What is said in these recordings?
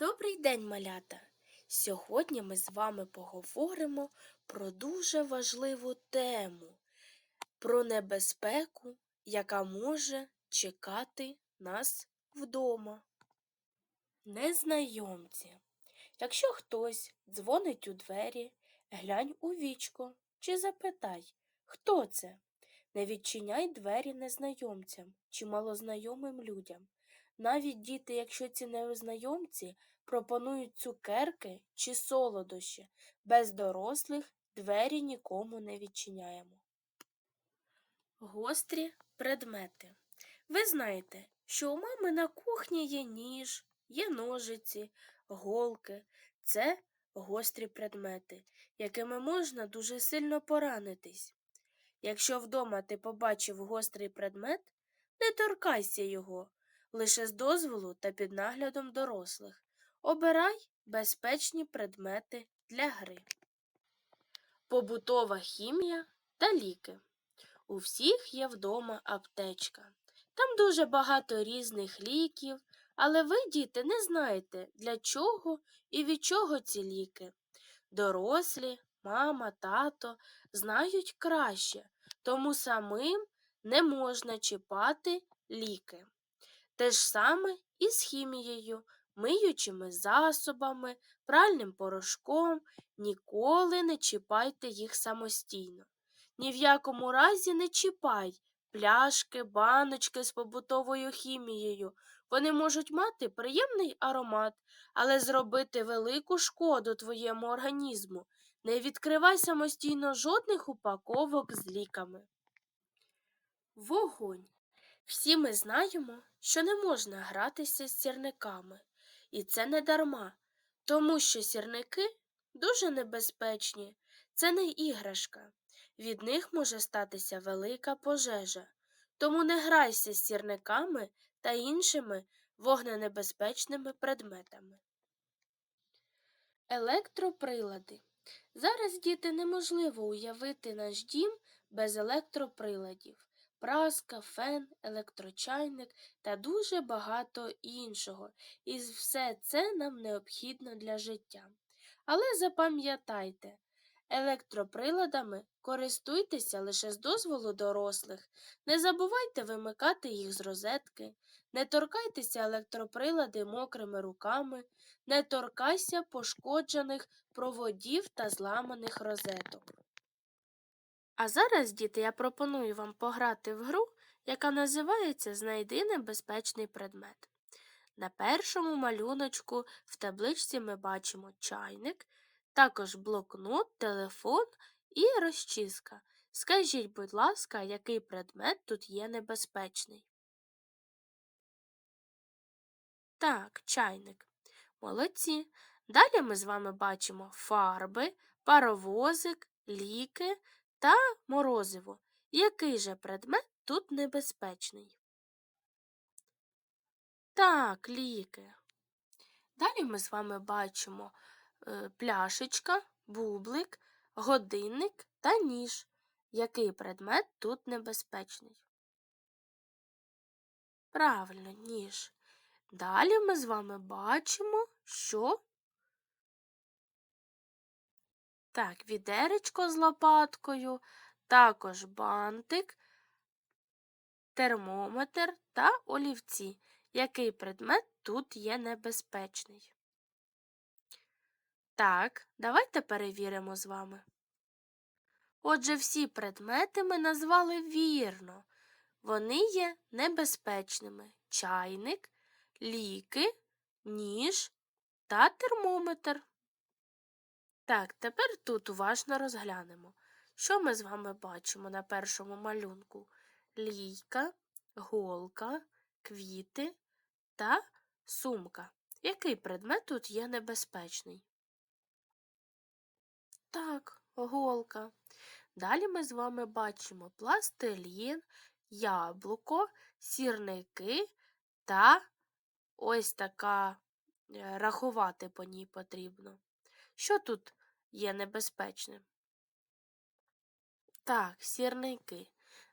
Добрий день, малята! Сьогодні ми з вами поговоримо про дуже важливу тему про небезпеку, яка може чекати нас вдома. Незнайомці. Якщо хтось дзвонить у двері, глянь у вічко чи запитай, хто це? Не відчиняй двері незнайомцям чи малознайомим людям. Навіть діти, якщо ці незнайомці пропонують цукерки чи солодощі, без дорослих двері нікому не відчиняємо. Гострі предмети. Ви знаєте, що у мами на кухні є ніж, є ножиці, голки. Це гострі предмети, якими можна дуже сильно поранитись. Якщо вдома ти побачив гострий предмет, не торкайся його, лише з дозволу та під наглядом дорослих. Обирай безпечні предмети для гри. Побутова хімія та ліки. У всіх є вдома аптечка. Там дуже багато різних ліків, але ви, діти, не знаєте, для чого і від чого ці ліки. Дорослі, мама, тато знають краще, тому самим не можна чіпати ліки. Те ж саме і з хімією, миючими засобами, пральним порошком, ніколи не чіпайте їх самостійно. Ні в якому разі не чіпай пляшки, баночки з побутовою хімією. Вони можуть мати приємний аромат, але зробити велику шкоду твоєму організму. Не відкривай самостійно жодних упаковок з ліками. Вогонь. Всі ми знаємо, що не можна гратися з сірниками, і це не дарма, тому що сірники дуже небезпечні, це не іграшка. Від них може статися велика пожежа. Тому не грайся з сірниками та іншими вогненебезпечними предметами. Електроприлади. Зараз, діти, неможливо уявити наш дім без електроприладів праска, фен, електрочайник та дуже багато іншого, і все це нам необхідно для життя. Але запам'ятайте, електроприладами користуйтеся лише з дозволу дорослих, не забувайте вимикати їх з розетки, не торкайтеся електроприлади мокрими руками, не торкайся пошкоджених проводів та зламаних розеток. А зараз, діти, я пропоную вам пограти в гру, яка називається Знайди небезпечний предмет. На першому малюночку в табличці ми бачимо чайник, також блокнот, телефон і розчіска. Скажіть, будь ласка, який предмет тут є небезпечний? Так, чайник. Молодці. Далі ми з вами бачимо фарби, паровозик, ліки та морозиво. Який же предмет тут небезпечний? Так, ліки. Далі ми з вами бачимо е, пляшечка, бублик, годинник та ніж. Який предмет тут небезпечний? Правильно, ніж. Далі ми з вами бачимо, що Так, відеречко з лопаткою, також бантик, термометр та олівці. Який предмет тут є небезпечний? Так, давайте перевіримо з вами. Отже, всі предмети ми назвали вірно. Вони є небезпечними чайник, ліки, ніж та термометр. Так, тепер тут уважно розглянемо. Що ми з вами бачимо на першому малюнку? Лійка, голка, квіти та сумка. Який предмет тут є небезпечний? Так, голка. Далі ми з вами бачимо пластилін, яблуко, сірники та ось така е, рахувати по ній потрібно. Що тут є небезпечним? Так, сірники.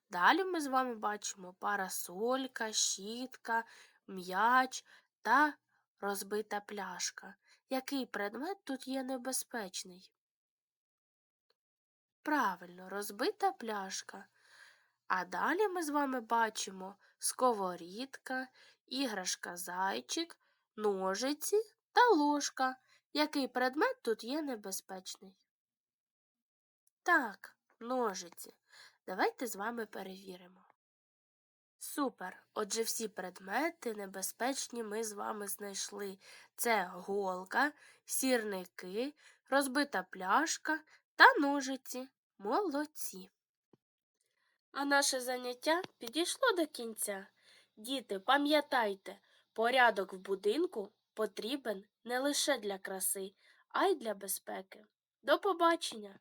Далі ми з вами бачимо парасолька, щітка, м'яч та розбита пляшка. Який предмет тут є небезпечний? Правильно, розбита пляшка. А далі ми з вами бачимо сковорідка, іграшка зайчик, ножиці та ложка. Який предмет тут є небезпечний? Так, ножиці. Давайте з вами перевіримо. Супер! Отже, всі предмети небезпечні ми з вами знайшли. Це голка, сірники, розбита пляшка та ножиці. Молодці. А наше заняття підійшло до кінця. Діти, пам'ятайте, порядок в будинку потрібен не лише для краси, а й для безпеки. До побачення!